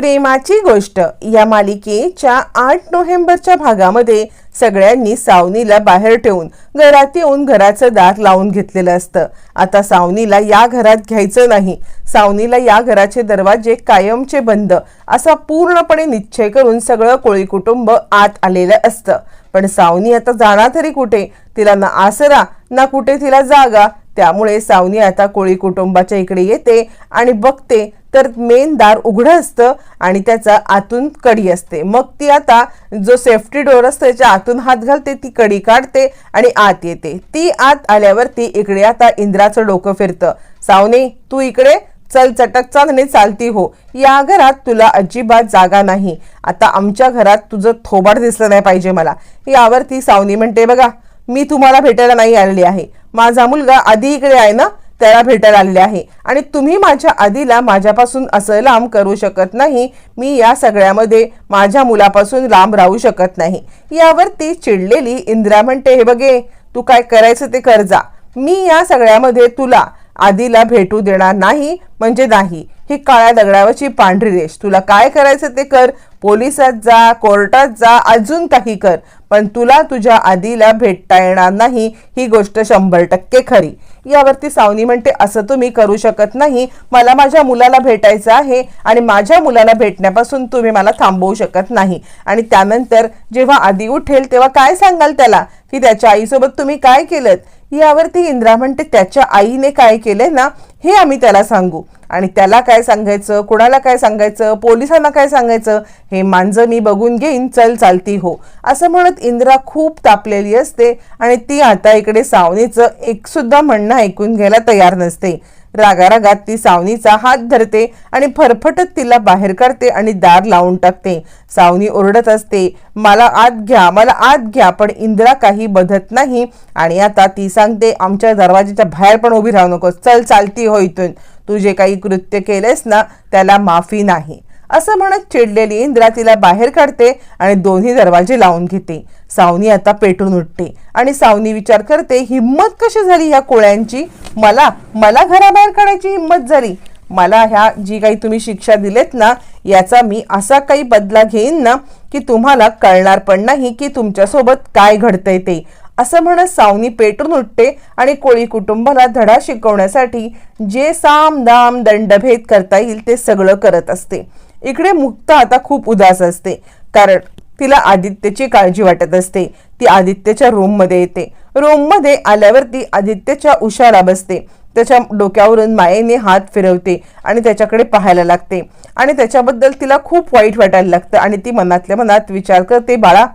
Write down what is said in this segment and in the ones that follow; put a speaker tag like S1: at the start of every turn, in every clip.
S1: प्रेमाची गोष्ट. या मालिकेच्या आठ नोव्हेंबरच्या भागामध्ये सगळ्यांनी सावनीला बाहेर ठेवून घरात येऊन घराचं दार लावून घेतलेलं असतं. आता सावनीला या घरात घ्यायचं नाही. सावनीला या घराचे दरवाजे कायमचे बंद असा पूर्णपणे निश्चय करून सगळं कोळी कुटुंब आत आलेलं असतं. पण सावनी आता जाणार तरी कुठे? तिला ना आसरा ना कुठे तिला जागा. त्यामुळे सावनी आता कोळी कुटुंबाच्या इकडे येते आणि बघते तर मेन दार उघडं असतं आणि त्याचा आतून कडी असते. मग ती आता जो सेफ्टी डोअर असतो त्याच्या आतून हात घालते ती कडी काढते आणि आत येते. ती आत आल्यावर ती इकडे आता इंद्राचं डोकं फिरतं. सावने तू इकडे चल चटक चालणे चालती हो. या घरात तुला अजिबात जागा नाही. आता आमच्या घरात तुझं थोबाड दिसलं नाही पाहिजे मला. यावरती सावनी म्हणते बघा मी तुम्हाला भेटायला नाही आलेली आहे. माझा मुलगा आधी इकडे आहे ना त्याला भेटायला आलेले आहे. आणि तुम्ही माझ्या आधीला माझ्यापासून असं लांब करू शकत नाही. मी या सगळ्यामध्ये माझ्या मुलापासून लांब राहू शकत नाही. यावर ती चिडलेली इंदिरा म्हणते हे बघे तू काय करायचं ते कर जा. मी या सगळ्यामध्ये तुला आधीला भेटू देणार नाही म्हणजे नाही. ही काळ्या दगडावरची पांढरी रेष. तुला काय करायचं ते कर. पोलिसात जा कोर्टात जा अजून काही कर. पण तुला तुझ्या आदीला भेटता येणार नाही. ही गोष्ट शंभर टक्के खरी. यावरती सावनी म्हणते असं तुम्ही करू शकत नाही. मला माझ्या मुलाला भेटायचं आहे आणि माझ्या मुलाला भेटण्यापासून तुम्ही मला थांबवू शकत नाही. आणि त्यानंतर जेव्हा आधी उठेल तेव्हा काय सांगाल त्याला? की त्याच्या आईसोबत तुम्ही काय केलं यावरती इंद्रा म्हणते त्याच्या आईने काय केले ना हे आम्ही त्याला सांगू. आणि त्याला काय सांगायचं कोणाला काय सांगायचं पोलिसांना काय सांगायचं हे मांजर मी बघून घेईन चल चालती हो. असं म्हणत इंद्रा खूप तापलेली असते आणि ती आता इकडे सावनीचं एकसुद्धा म्हणणं ऐकून घ्यायला तयार नसते. रागारागात ती सावनीचा हात धरते आणि फरफटत तिला बाहेर करते आणि दार लावून टाकते. सावनी ओरडत असते मला आत घ्या मला आत घ्या पण इंदिरा काही बधत नाही. आणि आता ती सांगते आमच्या दरवाजाच्या बाहेर पण उभी राहू नकोस चल चालती हो इथून. तू जे काही कृत्य केलेस ना त्याला माफी नाही. असं म्हणत चिडलेली इंद्रा तिला बाहेर काढते आणि दोन्ही दरवाजे लावून घेते. सावनी आता पेटून उठते आणि सावनी विचार करते हिंमत कशी झाली ह्या कोळ्यांची? मला मला घराबाहेर काढायची हिंमत झाली. मला ह्या जी काही तुम्ही शिक्षा दिलेत ना याचा मी असा काही बदला घेईन ना की तुम्हाला कळणार पण नाही की तुमच्यासोबत काय घडतंय ते. असं म्हणत सावनी पेटून उठते आणि कोळी कुटुंबाला धडा शिकवण्यासाठी जे साम दाम दंडभेद करता येईल ते सगळं करत असते. इकडे मुक्ता आता खूप उदास असते. कारण तिला आदित्यची काळजी वाटत असते. ती आदित्यच्या रूममध्ये येते. रूममध्ये आल्यावर ती आदित्यच्या उशाला बसते. त्याच्या डोक्यावरून मायेने हात फिरवते आणि त्याच्याकडे पाहायला लागते. आणि त्याच्याबद्दल तिला खूप वाईट वाटायला लागतं आणि ती मनातल्या मनात विचार करते बाळा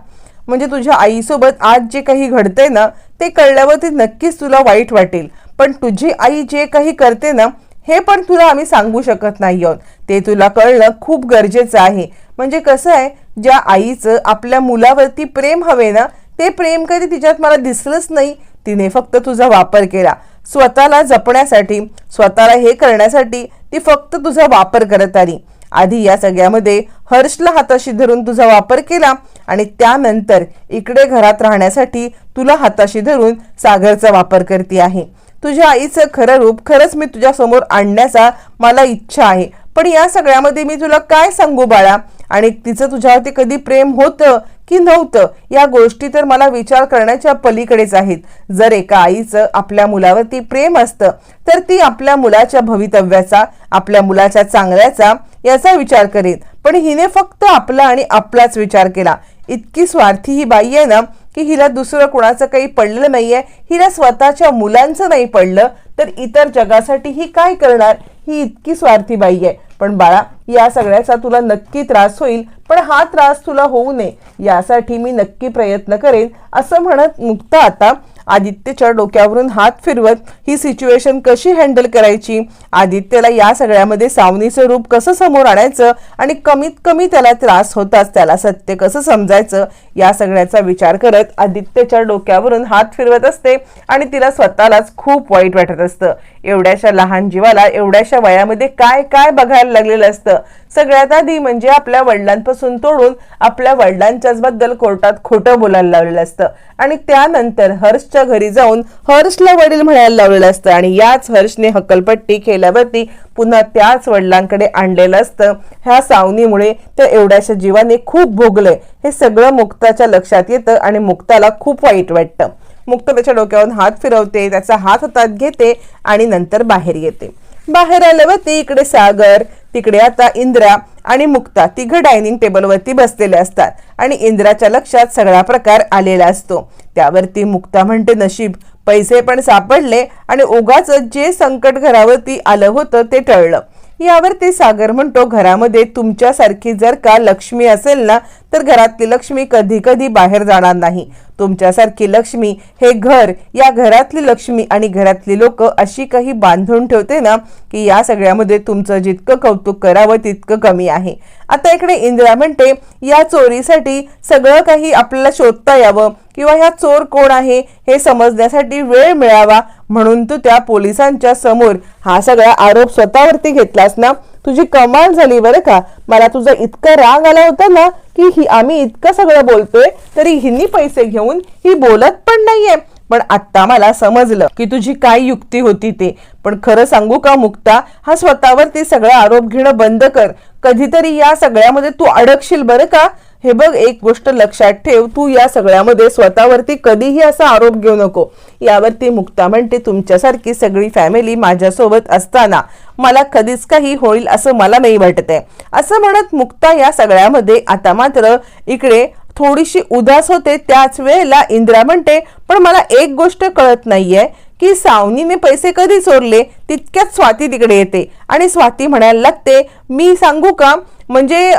S1: म्हणजे तुझ्या आईसोबत आज जे काही घडतंय ना ते कळल्यावर ते नक्कीच तुला वाईट वाटेल. पण तुझी आई जे काही करते ना हे पण तुला आम्ही सांगू शकत नाही आहोत. ते तुला कळणं खूप गरजेचं आहे. म्हणजे कसं आहे ज्या आईचं आपल्या मुलावरती प्रेम हवे ना ते प्रेम कधी तिच्यात मला दिसलंच नाही. तिने फक्त तुझा वापर केला. स्वतःला जपण्यासाठी स्वतःला हे करण्यासाठी ती फक्त तुझा वापर करत आली. आधी या सगळ्यामध्ये हर्षला हाताशी धरून तुझा वापर केला आणि त्यानंतर इकडे घरात राहण्यासाठी तुला हाताशी धरून सागरचा वापर करते आहे. तुझ्या आईचं खरं रूप खरंच मी तुझ्या समोर आणण्याचा मला इच्छा आहे. पण या सगळ्यामध्ये मी तुला काय सांगू बाळा? आणि तिचं तुझ्यावरती कधी प्रेम होतं की नव्हतं या गोष्टी तर मला विचार करण्याच्या पलीकडेच आहेत. जर एका आईचं आपल्या मुलावरती प्रेम असतं तर ती आपल्या मुलाच्या भवितव्याचा आपल्या मुलाच्या चांगल्याचा याचा विचार करेल पण हिने फक्त आपला आणि आपलाच विचार केला. इतकी स्वार्थी ही बाई आहे ना की हिला दुसरं कुणाचं काही पडलं नाहीये हिला स्वतःच्या मुलांचं नाही पडलं तर इतर जगासाठी ही काय करणार? ही इतकी स्वार्थी बाई आहे. पण बाळा या सगळ्याचा तुला नक्की त्रास होईल पण हा त्रास तुला होऊ नये. यासाठी मी नक्की प्रयत्न करेन असं म्हणत मुक्ता आता आदित्यच्या डोक्यावरून हात फिरवत ही सिच्युएशन कशी हँडल करायची? आदित्यला या सगळ्यामध्ये सावनीचं रूप कसं समोर आणायचं आणि कमीत कमी त्याला त्रास होताच त्याला सत्य कसं समजायचं? या सगळ्याचा विचार करत आदित्यच्या डोक्यावरून हात फिरवत असते आणि तिला स्वतःलाच खूप वाईट वाटत असतं. एवढ्याशा लहान जीवाला एवढ्याशा वयामध्ये काय काय बघायला लागलेलं असतं? सगळ्यात आधी म्हणजे आपल्या वडिलांपासून तोडून आपल्या वडिलांच्याच बद्दल कोर्टात खोटं बोलायला लावलेलं असतं. आणि त्यानंतर हर्षच्या घरी जाऊन हर्षला वडील म्हणायला लावलेलं असतं. आणि याच हर्षने हकलपट्टी केल्यावरती पुन्हा त्याच वडिलांकडे आणलेलं असतं. ह्या सावनीमुळे त्या एवढ्याशा जीवाने खूप भोगलंय. हे सगळं मुक्ताच्या लक्षात येतं आणि मुक्ताला खूप वाईट वाटतं. मुक्त त्याच्या डोक्यावरून हात फिरवते त्याचा हात हातात घेते आणि नंतर बाहेर येते. बाहेर आल्यावरती इकडे सागर तिकडे आता इंद्रा आणि मुक्ता तिघं डायनिंग टेबलवरती बसलेले असतात आणि इंद्राच्या लक्षात सगळा प्रकार आलेला असतो. त्यावरती मुक्ता म्हणते नशीब पैसे पण सापडले आणि उगाच जे संकट घरावरती आलं होतं ते टळलं. यावरती सागर म्हणतो घरामध्ये तुमच्यासारखी जर का लक्ष्मी असेल ना तर घरातली लक्ष्मी कधी कधी बाहेर जाणार नाही. तुमच्यासारखी लक्ष्मी हे घर या घरातली लक्ष्मी आणि घरातली लोक अशी काही बांधून ठेवते ना की या सगळ्यामध्ये तुमचं जितकं कौतुक करावं तितकं कमी आहे. आता इकडे इंदिरा म्हणते या चोरीसाठी सगळं काही आपल्याला शोधता यावं. किंवा ह्या चोर कोण आहे हे समजण्यासाठी वेळ मिळावा म्हणून तू त्या पोलिसांच्या समोर हा सगळा आरोप स्वतःवरती घेतलास ना? तुझी कमाल झाली बरं का? मला तुझा इतका राग आला होता ना की ही आम्ही इतकं सगळं बोलतोय तरी हिनी पैसे घेऊन ही बोलत पण नाहीये. पण आत्ता मला समजलं की तुझी काय युक्ती होती ते. पण खरं सांगू का मुक्ता हा स्वतःवरती सगळा आरोप घेणं बंद कर. कधीतरी या सगळ्यामध्ये तू अडकशील बरं का? हे बघ एक गोष्ट लक्षात ठेव तू या सगळ्यामध्ये स्वतःवरती कधीही असा आरोप घेऊ नको. यावरती मुक्ता म्हणते तुमच्यासारखी सगळी फॅमिली माझ्यासोबत असताना मला कधीच काही होईल असं मला नाही वाटत आहे असं म्हणत मुक्ता या सगळ्यामध्ये आता मात्र इकडे थोडीशी उदास होते. त्याच वेळेला इंदिरा म्हणते पण मला एक गोष्ट कळत नाहीये की सावनीने पैसे कधी चोरले? तितक्यात स्वाती तिकडे येते. आणि स्वाती म्हणायला लागते मी सांगू का? म्हणजे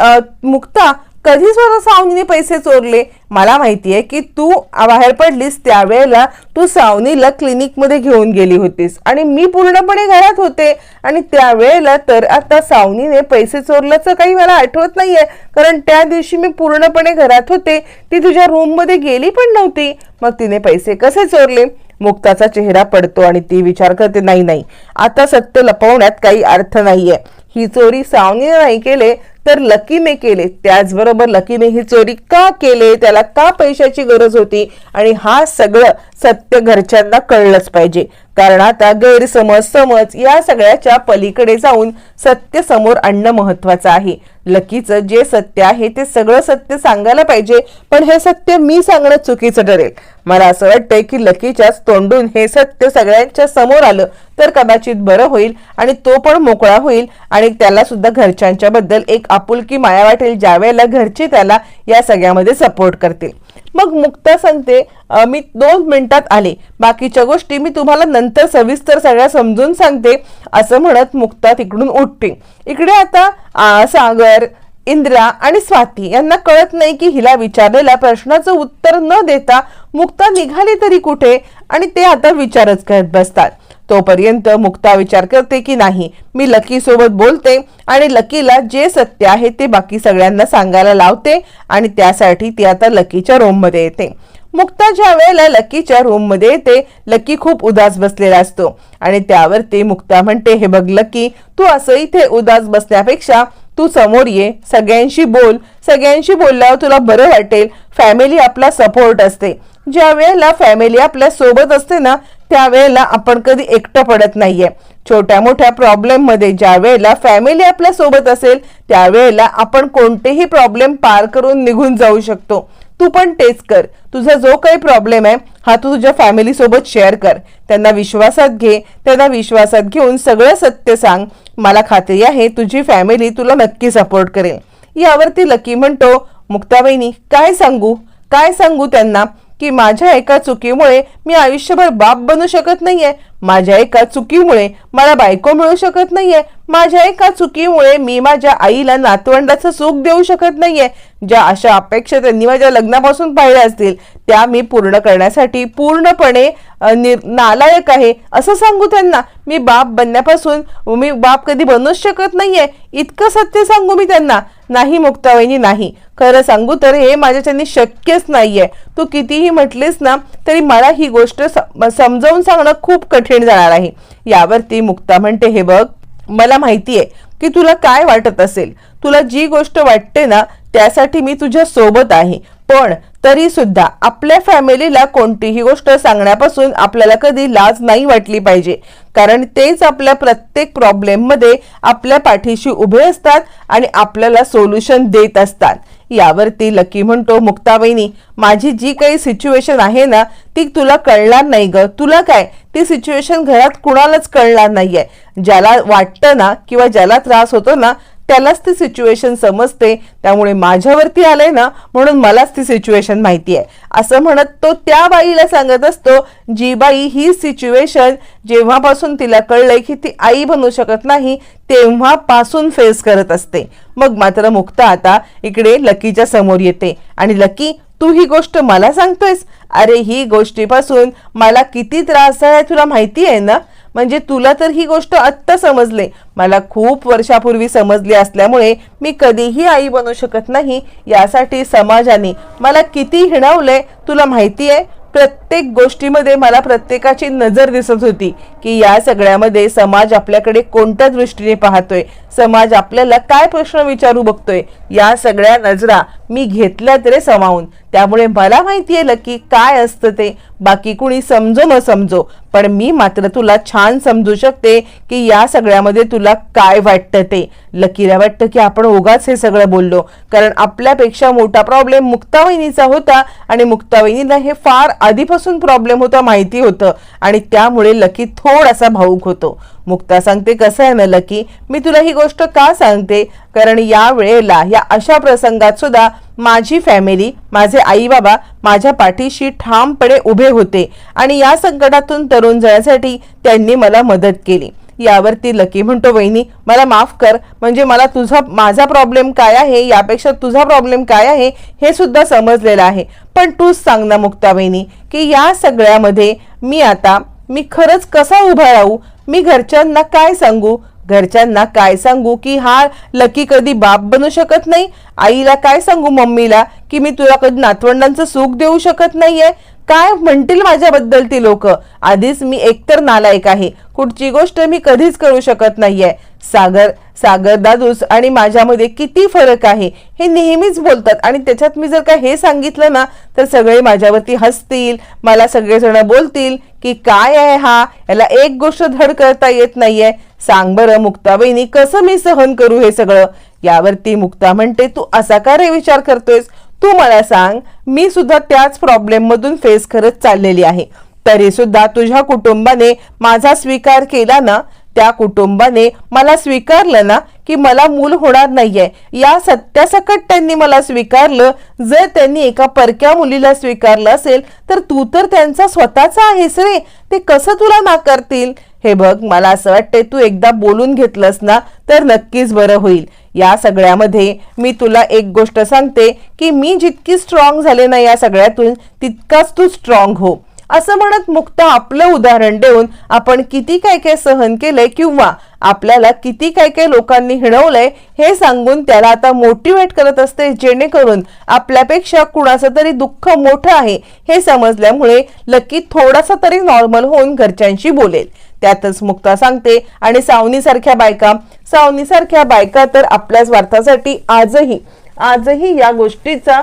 S1: मुक्ता कधी स्वतः सावनीने पैसे चोरले? मला माहिती आहे की तू बाहेर पडलीस त्यावेळेला तू सावनीला क्लिनिकमध्ये घेऊन गेली होतीस. आणि मी पूर्णपणे घरात होते. आणि त्यावेळेला तर आता सावनीने पैसे चोरल्याचं काही मला आठवत नाही आहे कारण त्या दिवशी मी पूर्णपणे घरात होते. ती तुझ्या रूममध्ये गेली पण नव्हती. मग तिने पैसे कसे चोरले? मुक्ताचा चेहरा पडतो आणि ती विचार करते नाही नाही. आता सत्य लपवण्यात काही अर्थ नाही आहे ही चोरी सावनीने नाही केले तर लकीने केले. त्याचबरोबर लकीने ही चोरी का केले? त्याला का पैशाची गरज होती? आणि हा सगळं सत्य घरच्यांना कळलंच पाहिजे. कारण आता गैरसमज समज या सगळ्याच्या पलीकडे जाऊन सत्य समोर आणणं महत्वाचं आहे. लकीचं जे सत्य आहे ते सगळं सत्य सांगायला पाहिजे. पण हे सत्य मी सांगणं चुकीचं ठरेल. मला असं वाटतंय की लकीच्याच तोंडून हे सत्य सगळ्यांच्या समोर आलं तर कदाचित बरं होईल आणि तो पण मोकळा होईल आणि त्याला सुद्धा घरच्यांच्या बद्दल एक आपुलकी माया वाटेल ज्या वेळेला घरचे त्याला या सगळ्यामध्ये सपोर्ट करतील. मग मुक्ता सांगते मी दोन मिनिटात आले. बाकीच्या गोष्टी मी तुम्हाला नंतर सविस्तर सगळ्या समजून सांगते असं म्हणत मुक्ता तिकडून उठते. इकडे आता सागर सागर इंद्रा आणि स्वाती यांना कळत नाही की हिला विचारलेल्या प्रश्नाचं उत्तर न देता मुक्ता निघाली तरी कुठे आणि ते आता विचारच करत बसतात. तोपर्यंत मुक्ता विचार करते की नाही मी लकी सोबत बोलते आणि लकीला जे सत्य आहे ते बाकी सगळ्यांना सांगायला लावते आणि त्यासाठी ती आता लकीच्या रूममध्ये येते. मुक्ता ज्या वेळेला लकीच्या रूममध्ये येते लकी खूप उदास बसलेला असतो आणि त्यावरती मुक्ता म्हणते हे बघ लकी तू असं इथे उदास बसण्यापेक्षा तू समोर ये सगळ्यांशी बोल. सगळ्यांशी बोलल्यावर तुला बरं वाटेल. फॅमिली आपला सपोर्ट असते. ज्या वेळेला फॅमिली आपल्यासोबत असते ना त्यावेळेला आपण कधी एकटं पडत नाहीये. छोट्या मोठ्या प्रॉब्लेममध्ये ज्या वेळेला फॅमिली आपल्यासोबत असेल त्यावेळेला आपण कोणतेही प्रॉब्लेम पार करून निघून जाऊ शकतो. तू पण तेच कर. तुझा जो काही प्रॉब्लेम आहे हा तू तुझ्या फॅमिलीसोबत शेअर कर. त्यांना विश्वासात घे. त्यांना विश्वासात घेऊन सगळं सत्य सांग. मला खात्री आहे तुझी फॅमिली तुला नक्की सपोर्ट करेल. यावरती लकी म्हणतो मुक्ताबाईनी काय सांगू? काय सांगू त्यांना? की माझ्या एका चुकीमुळे मी आयुष्यभर बाप बनू शकत नाहीये. माझ्या एका चुकीमुळे मला बायको मिळू शकत नाहीये. माझ्या एका चुकीमुळे मी माझ्या आईला नातवंडाचं सुख देऊ शकत नाहीये. ज्या अशा अपेक्षा त्यांनी माझ्या लग्नापासून पाहिल्या असतील त्या मी पूर्ण करण्यासाठी पूर्णपणे नालायक आहे. असं सांगू त्यांना मी बाप बनण्यापासून मी बाप कधी बनूच शकत नाहीये. इतकं सत्य सांगू मी त्यांना. नाही मुक्तावहिनी नाही. खरं सांगू तर हे माझ्याच्यानी शक्यच नाहीये. तू कितीही म्हटलीस ना तरी मला ही गोष्ट समजावून सांगणं खूप कठीण जाणार आहे. यावरती मुक्ता म्हणते हे बघ मला माहितीये की तुला काय वाटत असेल. तुला जी गोष्ट वाटते ना त्यासाठी मी तुझ्या सोबत आहे. पण तरी सुद्धा आपल्या फॅमिलीला कोणतीही गोष्ट सांगण्यापासून आपल्याला कधी लाज नाही वाटली पाहिजे. कारण तेच आपल्या प्रत्येक प्रॉब्लेममध्ये आपल्या पाठीशी उभे असतात आणि आपल्याला सोल्युशन देत असतात. यावरती लकी म्हणतो मुक्ताबाईनी माझी जी काही सिच्युएशन आहे ना ती तुला कळणार नाही ग. तुला काय? ती सिच्युएशन घरात कुणालाच कळणार नाहीये. ज्याला वाटतं ना किंवा ज्याला त्रास होतो ना त्यालाच ती सिच्युएशन समजते. त्यामुळे माझ्यावरती आलंय ना म्हणून मलाच ती सिच्युएशन माहिती आहे. असं म्हणत तो त्या बाईला सांगत असतो जी बाई ही सिच्युएशन जेव्हापासून तिला कळलंय की ती आई बनू शकत नाही तेव्हापासून फेस करत असते. मग मात्र मुक्ता आता इकडे लकीच्या समोर येते. आणि लकी तू ही गोष्ट मला सांगतोयस? अरे ही गोष्टीपासून मला किती त्रास आहे तुला माहिती आहे ना? म्हणजे तुला तर ही गोष्ट आत्ता समजले. मला खूप वर्षापूर्वी समजली असल्यामुळे मी कधीही आई बनू शकत नाही यासाठी समाजाने मला किती हिणावलंय तुला माहिती आहे प्रत्येक गोष्टीमध्ये मला प्रत्येकाची नजर दिसत होती की या सगळ्यामध्ये समाज आपल्याकडे कोणत्या दृष्टीने पाहतोय? समाज आपल्याला काय प्रश्न विचारू बघतोय? या सगळ्या नजरा मी घेतल्या तरी समावून त्यामुळे मला माहितीये लकी काय असतं ते. बाकी कुणी समजो न समजो. पण मी मात्र तुला छान समजू शकते की या सगळ्यामध्ये तुला काय वाटतं ते. लकीला वाटतं की आपण ओगाच हे सगळं बोललो. कारण आपल्यापेक्षा मोठा प्रॉब्लेम मुक्तावहिनीचा होता आणि मुक्तावहिनीला हे फार आधीपासून प्रॉब्लेम होता माहिती होतं. आणि त्यामुळे लकी थोडासा भाऊक होतो. मुक्ता सांगते कसं आहे ना लकी? मी तुला ही गोष्ट का सांगते? कारण या वेळेला या अशा प्रसंगात सुद्धा माझी फॅमिली माझे आई बाबा माझ्या पाठीशी ठामपणे उभे होते आणि या संकटातून तरुण जाण्यासाठी त्यांनी मला मदत केली. यावरती लकी म्हणतो वहिनी मला माफ कर. म्हणजे मला तुझा माझा प्रॉब्लेम काय आहे? यापेक्षा तुझा प्रॉब्लेम काय आहे? हे सुद्धा समजलेलं आहे. पण तूच सांग ना मुक्ता वहिनी की या सगळ्यामध्ये मी आता मी खरंच कसा उभा राहू? मी घरच्यांना काय सांगू? घरच्यांना काय सांगू की हा लकी कधी बाप बनू शकत नाही? आईला काय सांगू मम्मीला की मी तुला कधी नातवंडांचं सुख देऊ शकत नाहीये? काय म्हणतील माझ्याबद्दल ती लोक? आधीच मी एकतर नालायक आहे. कुठची गोष्ट मी कधीच करू शकत नाहीये. सागर सागर दादूस आणि माझ्यामध्ये किती फरक आहे? हे नेहमीच बोलतात आणि त्याच्यात मी जर का हे सांगितलं ना तर सगळे माझ्यावरती हसतील मला सगळेजण बोलतील की काय आहे हा? याला एक गोष्ट धड करता येत नाहीये. सांग बरं मुक्ताबाईनी कसं मी सहन करू हे सगळं? यावरती मुक्ता म्हणते तू असा का रे विचार करतोयस? तू मला सांग मी सुद्धा त्याच प्रॉब्लेम मधून फेस करत चाललेली आहे. तरी सुद्धा तुझ्या कुटुंबाने माझा स्वीकार केला ना त्या कुटुंबाने मला स्वीकारलं ना की मला मूल होणार नाहीये. या सत्यासकट त्यांनी मला स्वीकारलं. जर त्यांनी एका परक्या मुलीला स्वीकारलं असेल तर तू तर त्यांचा स्वतःचा आहेस रे. ते कसं तुला नाकारतील? हे बघ मला असं वाटतंय तू एकदा बोलून घेतलंस ना तर नक्कीच बरं होईल. या सगळ्यामध्ये मी तुला एक गोष्ट सांगते की मी जितकी स्ट्रॉंग झाले ना या सगळ्यातून तितकाच तू स्ट्रॉंग हो. असं म्हणत मुक्त आपलं उदाहरण देऊन आपण किती काय काय सहन केलंय किंवा आपल्याला किती काय काय लोकांनी हिणवलंय हे सांगून त्याला आता मोटिवेट करत असते जेणेकरून आपल्यापेक्षा कुणाचं तरी दुःख मोठं आहे हे समजल्यामुळे लकी थोडासा तरी नॉर्मल होऊन घरच्यांशी बोलेल. त्यातच मुक्ता सांगते. आणि सावनीसारख्या बायका सावनीसारख्या बायका तर आपल्या स्वार्थासाठी आजही आजही या गोष्टीचा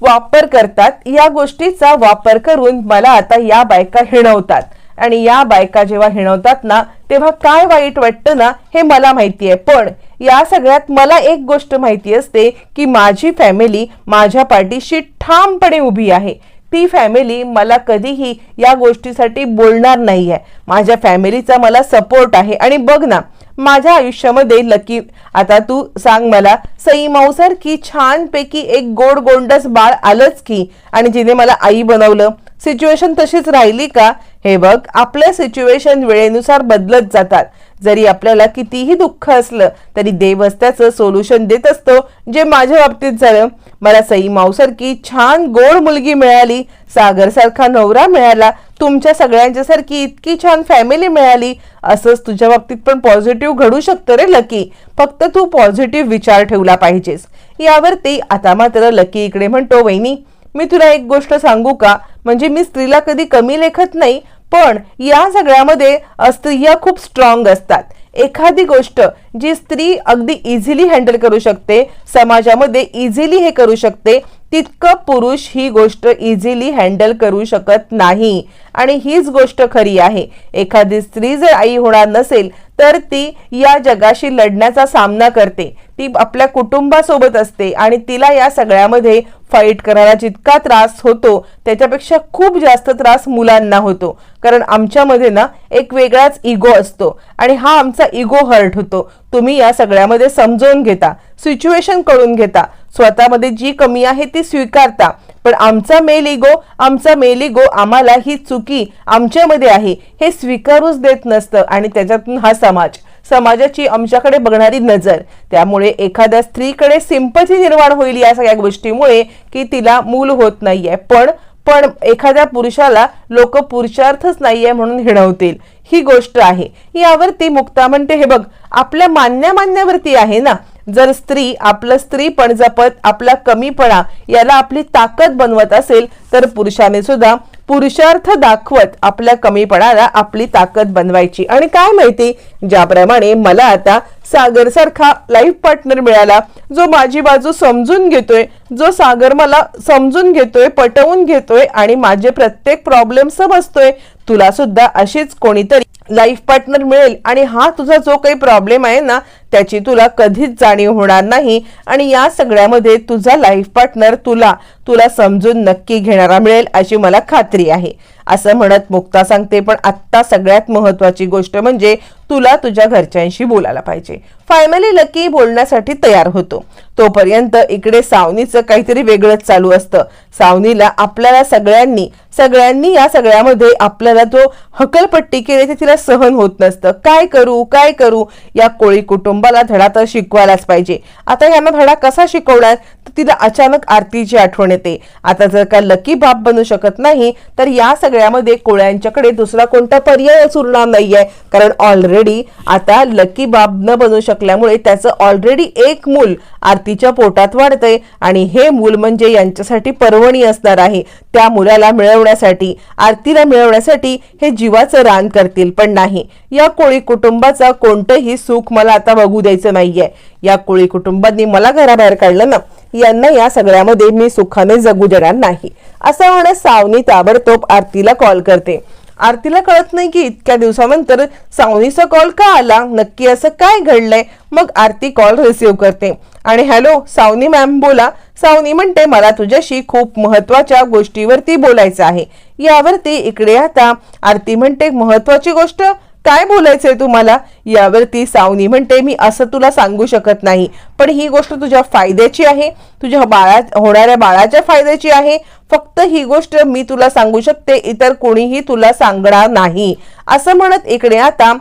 S1: वापर करतात. या गोष्टीचा वापर करून मला आता या बायका हिणवतात. आणि या बायका जेव्हा हिणवतात ना तेव्हा काय वाईट वाटतं ना हे मला माहिती आहे पण या सगळ्यात मला एक गोष्ट माहिती असते की माझी फॅमिली माझ्या पाठीशी ठामपणे उभी आहे. ती फॅमिली मला कधीही या गोष्टीसाठी बोलणार नाहीये. माझ्या फॅमिलीचा मला सपोर्ट आहे. आणि बघ ना माझ्या आयुष्यामध्ये लकी आता तू सांग मला सई माऊसारखी छानपैकी एक गोड गोंडस बाळ आलंच की? आणि जिने मला आई बनवलं? सिच्युएशन तशीच राहिली का? हे बघ आपल्या सिच्युएशन वेळेनुसार बदलत जातात. जरी आपल्याला कितीही दुःख असलं तरी देव त्याचं सोल्युशन देत असतो. जे माझ्या बाबतीत झालं मला सई मावसारखी छान गोड मुलगी मिळाली सागरसारखा नवरा मिळाला तुमच्या सगळ्यांच्या सारखी इतकी छान फॅमिली मिळाली असंच तुझ्या बाबतीत पण पॉझिटिव्ह घडू शकतं रे लकी फक्त तू पॉझिटिव्ह विचार ठेवला पाहिजेस. यावरती आता मात्र लकी इकडे म्हणतो वहिनी मी तुला एक गोष्ट सांगू का? म्हणजे मी स्त्रीला कधी कमी लेखत नाही पण या सगळ्यामध्ये स्त्रिया खूप स्ट्रॉंग असतात. एखादी गोष्ट जी स्त्री अगदी इझिली हँडल करू शकते समाजामध्ये इझिली हे करू शकते तितकं पुरुष ही गोष्ट इझिली हँडल करू शकत नाही. आणि हीच गोष्ट खरी आहे. एखादी स्त्री जर आई होणार नसेल तर ती या जगाशी लढण्याचा सामना करते. ती आपल्या कुटुंबासोबत असते आणि तिला या सगळ्यामध्ये फाईट करायला जितका त्रास होतो त्याच्यापेक्षा खूप जास्त त्रास मुलांना होतो. कारण आमच्यामध्ये ना एक वेगळाच इगो असतो आणि हा आमचा इगो हर्ट होतो. तुम्ही या सगळ्यामध्ये समजून घेता सिच्युएशन कळून घेता. स्वतःमध्ये जी कमी आहे ती स्वीकारता. पण आमचा मेल इगो आमचा मेल इगो आम्हाला ही चुकी आमच्यामध्ये आहे हे स्वीकारूच देत नसतं आणि त्याच्यातून हा समाज. समाजाची आमच्याकडे बघणारी नजर. त्यामुळे एखाद्या स्त्रीकडे सिंपथी निर्माण होईल या सगळ्या गोष्टीमुळे की तिला मूल होत नाहीये. पण पण एखाद्या पुरुषाला लोक पुरुषार्थच नाहीये म्हणून हिणवतील. ही गोष्ट आहे. यावरती मुक्ता म्हणते हे बघ आपल्या मान्य मान्यावरती आहे ना? जर स्त्री आपलं स्त्रीपण जपत आपला कमीपणा याला आपली ताकद बनवत असेल तर पुरुषाने सुद्धा पुरुषार्थ दाखवत आपल्या कमीपणाला आपली ताकद बनवायची. आणि काय माहिती? ज्याप्रमाणे मला आता सागर सारखा लाईफ पार्टनर मिळाला. जो माझी बाजू समजून घेतोय जो सागर मला समजून घेतोय पटवून घेतोय आणि माझे प्रत्येक प्रॉब्लेम समजतोय तुला सुद्धा अशीच कोणीतरी लाईफ पार्टनर मिळेल. आणि हा तुझा जो काही प्रॉब्लेम आहे ना त्याची तुला कधीच जाणीव होणार नाही. आणि या सगळ्यामध्ये तुझा लाईफ पार्टनर तुला तुला समजून नक्की घेणारा मिळेल अशी मला खात्री आहे. असं म्हणत मुक्ता सांगते पण आत्ता सगळ्यात महत्वाची गोष्ट म्हणजे तुला तुझ्या घरच्यांशी बोलायला पाहिजे. फायनली लकी बोलण्यासाठी तयार होतो. तोपर्यंत इकडे सावनीचं काहीतरी वेगळंच चालू असतं. सावनीला आपल्याला सगळ्यांनी सगळ्यांनी या सगळ्यामध्ये आपल्याला जो हकलपट्टी केली ते तिला सहन होत नसतं. काय करू काय करू? या कोळी कुटुंबाला धडा तर शिकवायलाच पाहिजे. आता यांना धडा कसा शिकवणार? तिला अचानक आरतीची आठवण येते. आता जर का लकी बाप बनू शकत नाही तर या सगळ्यामध्ये कोळ्यांच्याकडे दुसरा कोणता पर्यायच उरणार नाहीये. कारण ऑलरेडी आता लकी बाप न बनू शकल्यामुळे त्याचं ऑलरेडी एक मूल आरतीच्या पोटात वाढतंय. आणि हे मूल म्हणजे यांच्यासाठी पर्वणी असणार आहे. त्या मुलाला मिळवण्यासाठी आरतीला मिळवण्यासाठी हे जीवाचं रान करतील पण नाही. या कोळी कुटुंबाचा कोणतंही सुख मला आता बघू द्यायचं नाहीये. या कोळी कुटुंबांनी मला घराबाहेर काढलं ना यांना या सगळ्यामध्ये मी सुखाने जगू देणार नाही. असं म्हणत सावनी ताबडतोब आरतीला कॉल करते. आरतीला कळत नाही की इतक्या दिवसानंतर सावनीचा कॉल का आला? नक्की असं काय घडलंय? मग आरती कॉल रिसीव करते. आणि हॅलो सावनी मॅम बोला. सावनी म्हणते मला तुझ्याशी खूप महत्त्वाच्या गोष्टीवरती बोलायचं आहे. यावरती इकडे आता आरती म्हणते महत्वाची गोष्ट काय बोलायचंय तुम्हाला? यावरती सावनी म्हणते मी असं तुला सांगू शकत नाही पण ही गोष्ट तुझ्या फायद्याची आहे. तुझ्या बाळा होणाऱ्या बाळाच्या फायद्याची आहे. फक्त ही गोष्ट मी तुला सांगू शकते इतर कोणीही तुला सांगणार नाही. असं म्हणत इकडे आता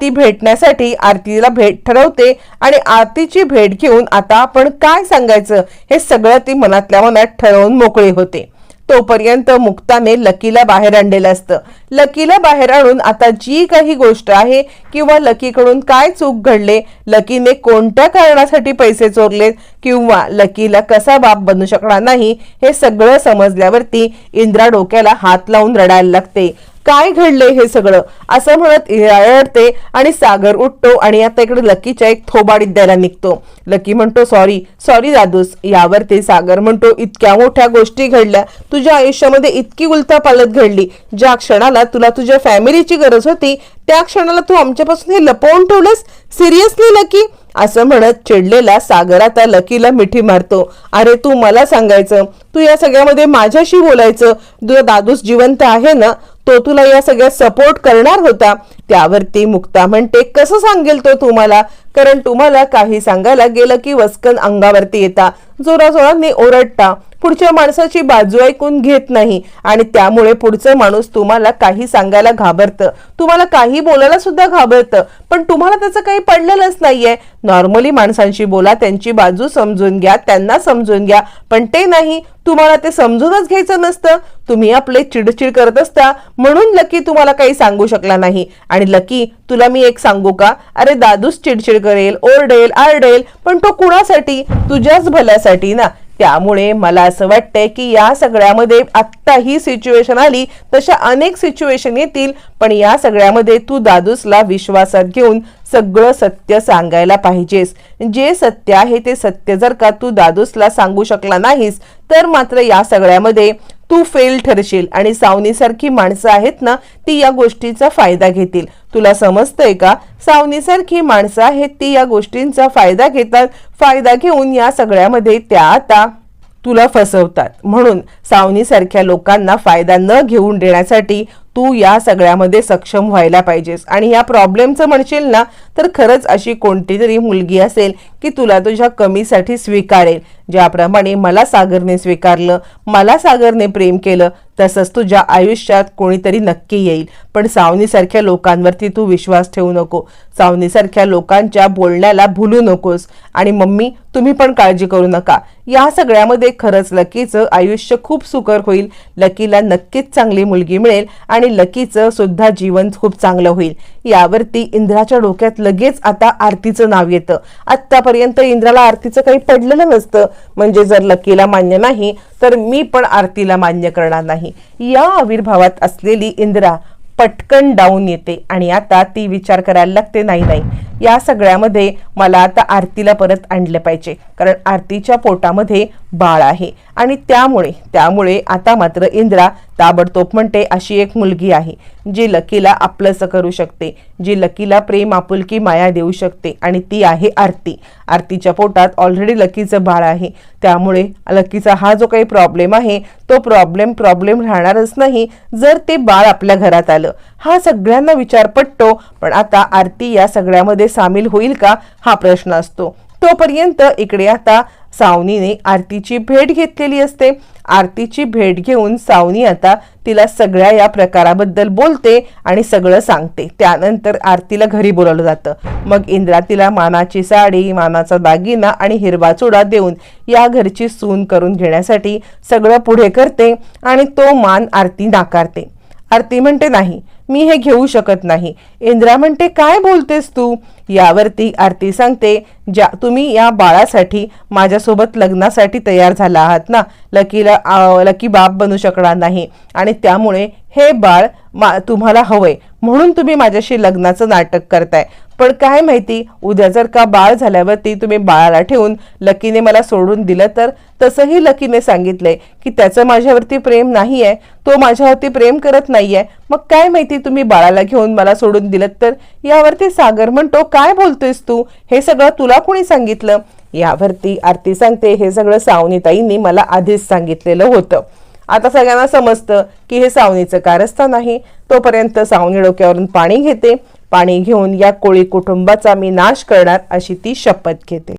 S1: ती भेटण्यासाठी आरतीला भेट ठरवते आणि आरतीची भेट घेऊन आता आपण काय सांगायचं हे सगळं ती मनातल्या मनात ठरवून मोकळी होते. तोपर्यंत मुक्ताने लकीला बाहेर आणलेलं असतं. लकीला बाहेर आणून आता जी काही गोष्ट आहे किंवा लकीकडून काय चूक घडले लकीने कोणत्या कारणासाठी पैसे चोरलेत किंवा लकीला कसा बाप बनू शकणार नाही हे सगळं समजल्यावरती इंद्रा डोक्याला हात लावून रडायला लागते. काय घडले हे सगळं? असं म्हणत रडते आणि सागर उठतो आणि आता इकडे लकीच्या एक थोबाडीत द्यायला निघतो. लकी म्हणतो सॉरी सॉरी दादूस यावर ते सागर म्हणतो इतक्या मोठ्या गोष्टी घडल्या. तुझ्या आयुष्यामध्ये इतकी उलथापालत घडली. ज्या क्षणाला तुला तुझ्या फॅमिलीची गरज होती त्या क्षणाला तू आमच्यापासून हे लपवून ठेवलंस? Seriously lucky? असं म्हणत चिडलेला सागर आता लकीला मिठी मारतो. अरे तू मला सांगायचं? तू या सगळ्यामध्ये माझ्याशी बोलायचं? तुझा दादूस जिवंत आहे ना? तो तुला या सगळ्यात सपोर्ट करणार होता? त्यावरती मुक्ता म्हणते कसं सांगेल तो तुम्हाला? कारण तुम्हाला काही सांगायला गेलं की वस्कन अंगावरती येता. जोराजोराने ओरडता. पुढच्या माणसाची बाजू ऐकून घेत नाही. आणि त्यामुळे पुढचं माणूस तुम्हाला काही सांगायला घाबरतं. तुम्हाला काही बोलायला सुद्धा घाबरतं. पण तुम्हाला त्याचं काही पडलेलंच नाहीये. नॉर्मली माणसांशी बोला त्यांची बाजू समजून घ्या त्यांना समजून घ्या. पण ते नाही. तुम्हाला ते समजूनच घ्यायचं नसतं. तुम्ही आपले चिडचिड करत असता. म्हणून लकी तुम्हाला काही सांगू शकला नाही. आणि लकी तुला मी एक सांगू का? अरे दादूच चिडचिड करेल ओरडेल आरडेल. पण तो कुणासाठी? तुझ्याच भल्यासाठी ना. त्यामुळे मला असं वाटतंय की या सगळ्यामध्ये आत्ता ही सिच्युएशन आली तशा अनेक सिच्युएशन येतील पण या सगळ्यामध्ये तू दादूसला विश्वासात घेऊन सगळं सत्य सांगायला पाहिजेस. जे सत्य आहे ते सत्य जर का तू दादूसला सांगू शकला नाहीस तर मात्र या सगळ्यामध्ये तू फेल ठरशील आणि सावनीसारखी माणसं आहेत ना ती या गोष्टीचा फायदा घेतील. तुला समजतंय का? सावनीसारखी माणसं आहेत ती या गोष्टींचा फायदा घेतात फायदा घेऊन या सगळ्यामध्ये त्या आता तुला फसवतात. म्हणून सावनीसारख्या लोकांना फायदा न घेऊन देण्यासाठी तू या सगळ्यामध्ये सक्षम व्हायला पाहिजेस. आणि या प्रॉब्लेमचं म्हणशील ना तर खरंच अशी कोणती तरी मुलगी असेल की तुला तुझ्या कमीसाठी स्वीकारेल. ज्याप्रमाणे मला सागरने स्वीकारलं मला सागरने प्रेम केलं तसंच तुझ्या आयुष्यात कोणीतरी नक्की येईल. पण सावनीसारख्या लोकांवरती तू विश्वास ठेवू नको. चावणीसारख्या लोकांच्या बोलण्याला भुलू नकोस. आणि मम्मी तुम्ही पण काळजी करू नका. या सगळ्यामध्ये खरंच लकीचं आयुष्य खूप सुकर होईल. लकीला नक्कीच चांगली मुलगी मिळेल आणि लकीचं सुद्धा जीवन खूप चांगलं होईल. यावरती इंद्राच्या डोक्यात लगेच आता आरतीचं नाव येतं. आतापर्यंत इंद्राला आरतीचं काही पडलेलं नसतं. म्हणजे जर लकीला मान्य नाही तर मी पण आरतीला मान्य करणार नाही. या आविर्भावात असलेली इंद्रा पटकन डाऊन येते. आणि आता ती विचार करायला लागते नाही नाही या सगळ्यामध्ये मला आता आरतीला परत आणलं पाहिजे. कारण आरतीच्या पोटामध्ये बाळ आहे. आणि त्यामुळे त्यामुळे आता मात्र इंद्रा ताबडतोब म्हणते अशी एक मुलगी आहे जी लकीला आपलंसं करू शकते जी लकीला प्रेम आपुलकी माया देऊ शकते आणि ती आहे आरती. आरतीच्या पोटात ऑलरेडी लकीचं बाळ आहे. त्यामुळे लकीचा हा जो काही प्रॉब्लेम आहे तो प्रॉब्लेम प्रॉब्लेम राहणारच नाही जर ते बाळ आपल्या घरात आलं. हा सगळ्यांना विचार पटतो पण आता आरती या सगळ्यामध्ये सामील होईल का? हा प्रश्न असतो. तोपर्यंत इकडे आता सावनीने आरतीची भेट घेतलेली असते. आरतीची भेट घेऊन सावनी आता तिला सगळ्या या प्रकाराबद्दल बोलते आणि सगळं सांगते. त्यानंतर आरतीला घरी बोलावलं जातं. मग इंद्रा तिला मानाची साडी मानाचा दागिना आणि हिरवा चुडा देऊन या घरची सून करून घेण्यासाठी सगळं पुढे करते आणि तो मान आरती नाकारते. आरती म्हणते नाही मी हे घेऊ शकत नाही. इंद्रा म्हणते काय बोलतेस तू? यावरती आरती सांगते ज्या तुम्ही या बाळासाठी माझ्यासोबत लग्नासाठी तयार झाला आहात ना? लकीला लकी बाप बनू शकणार नाही. आणि त्यामुळे हे बाळ मा तुम्हाला हवंय. म्हणून तुम्ही माझ्याशी लग्नाचं नाटक करताय. पण काय माहिती उद्या जर का बाळ झाल्यावरती तुम्ही बाळाला ठेवून लकीने मला सोडून दिलं तर? तसंही लकीने सांगितलंय की त्याचं माझ्यावरती प्रेम नाही आहे तो माझ्यावरती प्रेम करत नाहीये. मग काय माहिती तुम्ही बाळाला घेऊन मला सोडून दिलं तर? यावरती सागर म्हणतो काय बोलतोयस तू? हे सगळं तुला कोणी सांगितलं? यावरती आरती सांगते हे सगळं सावनीताईंनी मला आधीच सांगितलेलं होतं. आता सगळ्यांना समजतं की हे सावनीचं कारस्थान आहे. तोपर्यंत सावनी डोक्यावरून पाणी घेते. पाणी घेऊन या कोळी कुटुंबाचा मी नाश करणार अशी ती शपथ घेते.